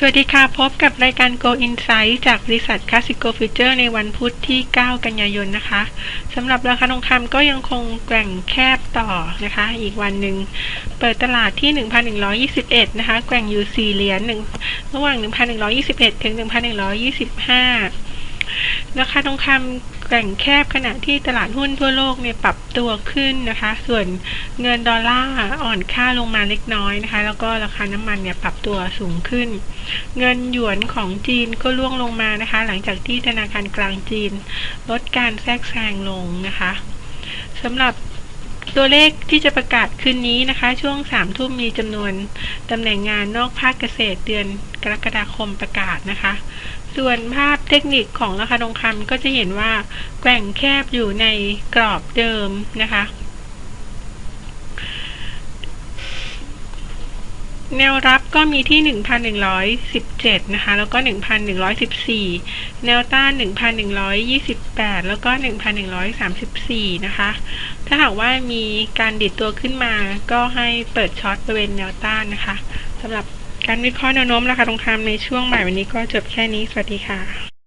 สวัสดีค่ะ พบกับรายการ Go Insight จากบริษัท Classico Future ในวันพุธที่ 9 กันยายนนะคะสำหรับราคาทองคำก็ยังคงแกว่งแคบต่อนะคะ อีกวันหนึ่งเปิดตลาดที่ 1,121 นะคะ แกว่งอยู่ 4 เหรียญหนึ่งระหว่าง 1,121 ถึง 1,125 ราคาทองคำแกว่งแคบขณะที่ตลาดหุ้นทั่วโลกเนี่ยปรับตัวขึ้นนะคะ ส่วนเงินดอลลาร์อ่อนค่าลงมาเล็กน้อยนะคะ แล้วก็ราคาน้ำมันเนี่ยปรับตัวสูงขึ้น เงินหยวนของจีนก็ล่วงลงมานะคะ หลังจากที่ธนาคารกลางจีน ลดการแทรกแซงลงนะคะสำหรับ ตัวเลขที่จะประกาศคืนนี้นะคะ ช่วงสามทุ่มมีจำนวนตำแหน่งงานนอกภาคเกษตรเดือนกรกฎาคมประกาศนะคะ ส่วนภาพเทคนิคของราคาทองคำก็จะเห็นว่าแกว่งแคบอยู่ในกรอบเดิมนะคะ แนวรับก็มีที่ 1,117 นะคะ แล้วก็ 1,114 แนวต้าน 1,128 แล้วก็ 1,134 นะคะ ถ้าหากว่ามีการดิดตัวขึ้นมา ก็ให้เปิดช็อตบริเวณแนวต้านนะคะสำหรับการวิเคราะห์แนวโน้มราคาทองคำในช่วงบ่ายวันนี้ก็จบแค่นี้ สวัสดีค่ะ